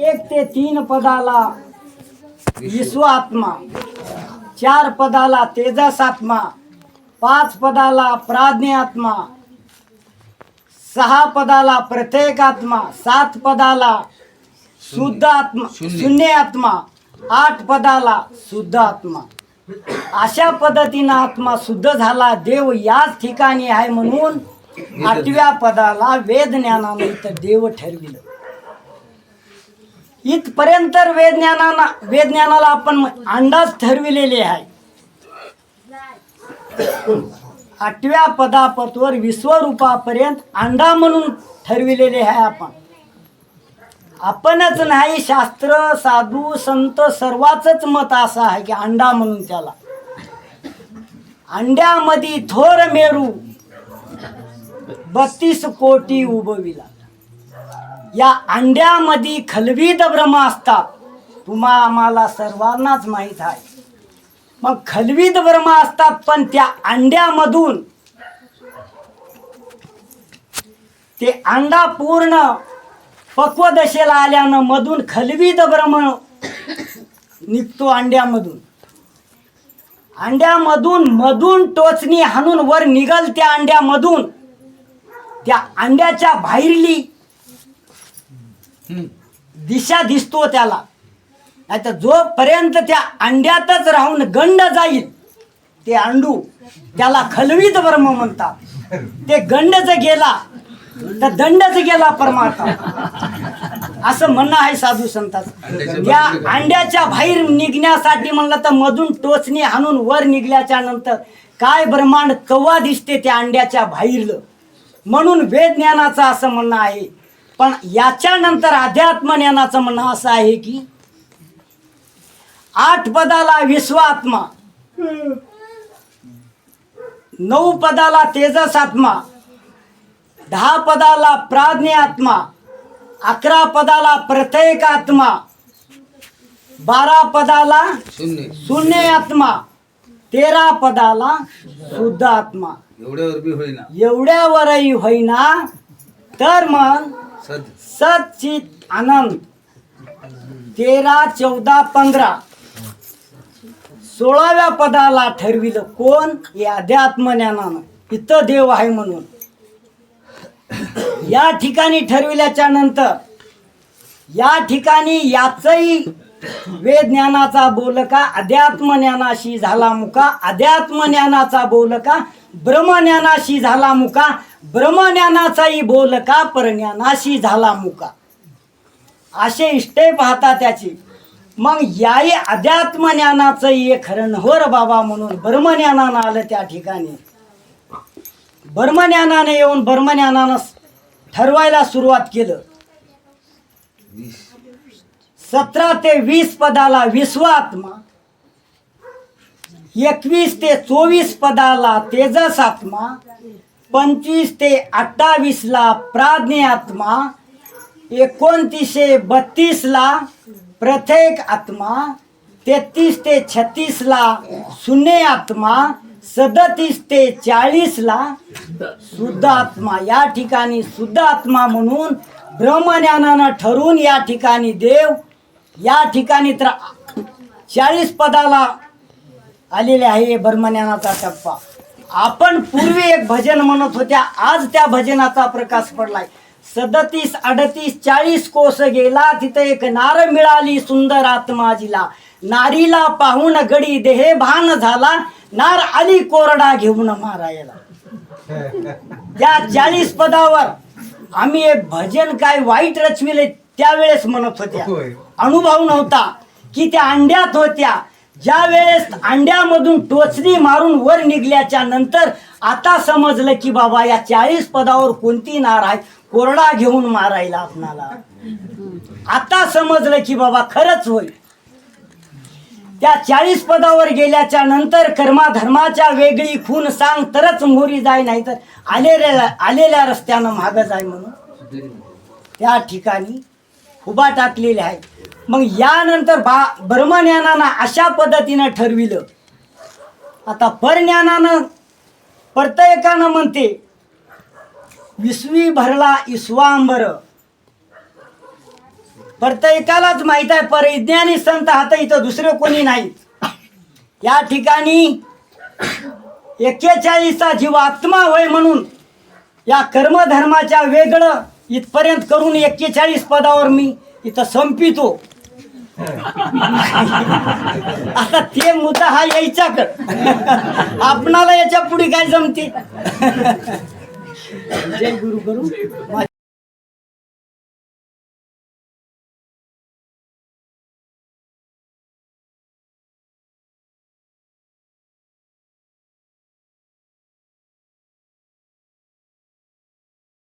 एक ते तीन पदाला विश्व आत्मा चार पदाला तेजस आत्मा पाच पदाला प्राज्ञ आत्मा सहा पदाला प्रत्येक आत्मा सात पदाला शुद्ध आत्मा शून्य. आत्मा आठ पदाला शुद्ध आत्मा अशा पद्धतीनं आत्मा शुद्ध झाला देव याच ठिकाणी आहे म्हणून आठव्या पदाला वेद ज्ञानानं इथं देव ठरविलं. इथपर्यंत वेदज्ञानाला वेदज्ञानाला आपण अंदाज ठरविलेले आहे. आठव्या पदापतवर विश्वरूपापर्यंत अंडा म्हणून ठरविलेले आहे आपण. आपणच नाही शास्त्र साधू संत सर्वांचंच मत असं आहे की अंडा म्हणून त्याला. अंड्यामध्ये थोर मेरू बत्तीस कोटी उभविला. या अंड्यामध्ये खलवीद भ्रम असतात. तुम्हा आम्हाला सर्वांनाच माहीत आहे. मग खलवीद भ्रम असतात पण त्या अंड्यामधून ते अंडा पूर्ण पक्वदशेला आल्यानं मधून खलबीद भ्रम निघतो अंड्यामधून. अंड्यामधून मधून टोचणी हाणून वर निघल त्या अंड्यामधून. त्या अंड्याच्या बाहेरली दिशा दिसतो त्याला. नाही तर जोपर्यंत त्या अंड्यातच राहून गंड जाईल ते अंडू त्याला खलवीत ब्रह्म म्हणतात. ते गंडच गेला तर दंडच गेला परमात्मा. असं म्हणणं आहे साधू संताचं. त्या अंड्याच्या बाहेर निघण्यासाठी म्हणलं तर मधून टोचणी हाणून वर निघल्याच्या नंतर काय ब्रह्मांड कवा दिसते त्या अंड्याच्या बाहेरलं. म्हणून वेद ज्ञानाचं असं म्हणणं आहे पण याच्यानंतर अध्यात्म ज्ञानाचं म्हणणं असं आहे की आठ पदाला विश्वात्मा नऊ पदाला तेजस आत्मा दहा पदाला प्राज्ञ आत्मा अकरा पदाला प्रत्येक आत्मा बारा पदाला शून्य. आत्मा तेरा पदाला शुद्ध आत्मा एवढ्यावर बी होईना. एवढ्यावरही होईना तर मग सचित आनंद. तेरा चौदा पंधरा. सोळाव्या पदाला ठरविलं कोण? हे अध्यात्म ज्ञानानं इथं देव आहे म्हणून. या ठिकाणी ठरविल्याच्या नंतर या ठिकाणी याचही वेद ज्ञानाचा बोलका अध्यात्म ज्ञानाशी झाला मुका अध्यात्म ज्ञानाचा बोलका ब्रह्मज्ञानाशी झाला मुका ब्रह्मज्ञानाचाही बोलका परज्ञानाशी झाला मुका. असे इष्टे पाहता त्याची. मग याही अध्यात्म ज्ञानाचं एक खरं होर बाबा म्हणून ब्रह्मज्ञानानं आलं त्या ठिकाणी. ब्रह्मज्ञानाने येऊन ब्रह्मज्ञानानं ठरवायला सुरुवात केलं. सतरा ते वीस पदाला विश्वात्मा एकवीस ते चोवीस पदाला तेजस आत्मा पंचवीस ते अठ्ठावीसला प्राज्ञ आत्मा एकोणतीसशे बत्तीसला प्रत्येक आत्मा तेहतीस ते छत्तीसला शून्य आत्मा सदतीस ते चाळीसला शुद्ध आत्मा. या ठिकाणी शुद्ध आत्मा म्हणून ब्रह्मज्ञानानं ठरून या ठिकाणी देव या ठिकाणी तर चाळीस पदाला आलेले आहे ब्रह्मज्ञानाचा टप्पा. आपण पूर्वी एक भजन म्हणत होत्या आज त्या भजनाचा प्रकाश पडलाय. सदतीस अडतीस चाळीस कोस गेला तिथे एक नार मिळाली सुंदर आत्माजीला नारीला पाहून गडी देहे भान झाला नार आली कोरडा घेऊन मारायला. त्या चाळीस पदावर आम्ही एक भजन काय वाईट रचविले त्यावेळेस म्हणत होत्या. अनुभव नव्हता की त्या अंड्यात होत्या. ज्या वेळेस अंड्यामधून टोचणी मारून वर निघल्याच्या नंतर आता समजलं की बाबा या चाळीस पदावर कोणती नार आहे कोरडा घेऊन मारायला आपणाला. आता समजलं की बाबा खरंच होय. त्या चाळीस पदावर गेल्याच्यानंतर कर्मा धर्माच्या वेगळी खून सांग तरच मोरी जाय नाही तर आलेल्या आलेल्या रस्त्यानं मागं जाय म्हणून. त्या ठिकाणी उभा टाकलेले आहेत. मग यानंतर भा ब्रह्मज्ञानानं अशा पद्धतीनं ठरविलं. आता परज्ञानानं प्रत्येकानं म्हणते विश्वी भरला इस्वांबर. प्रत्येकालाच माहीत आहे परिज्ञानी संत हात इथं दुसरे कोणी नाहीत. या ठिकाणी एक्केचाळीसचा जीव आत्मा होय म्हणून या कर्मधर्माच्या वेगळं इथपर्यंत करून एक्केचाळीस पदावर मी इथं संपितो. आता ते मुद्दा हा यायच्याकड आपणाला याच्यापुढे काय जमते? जय गुरु करू.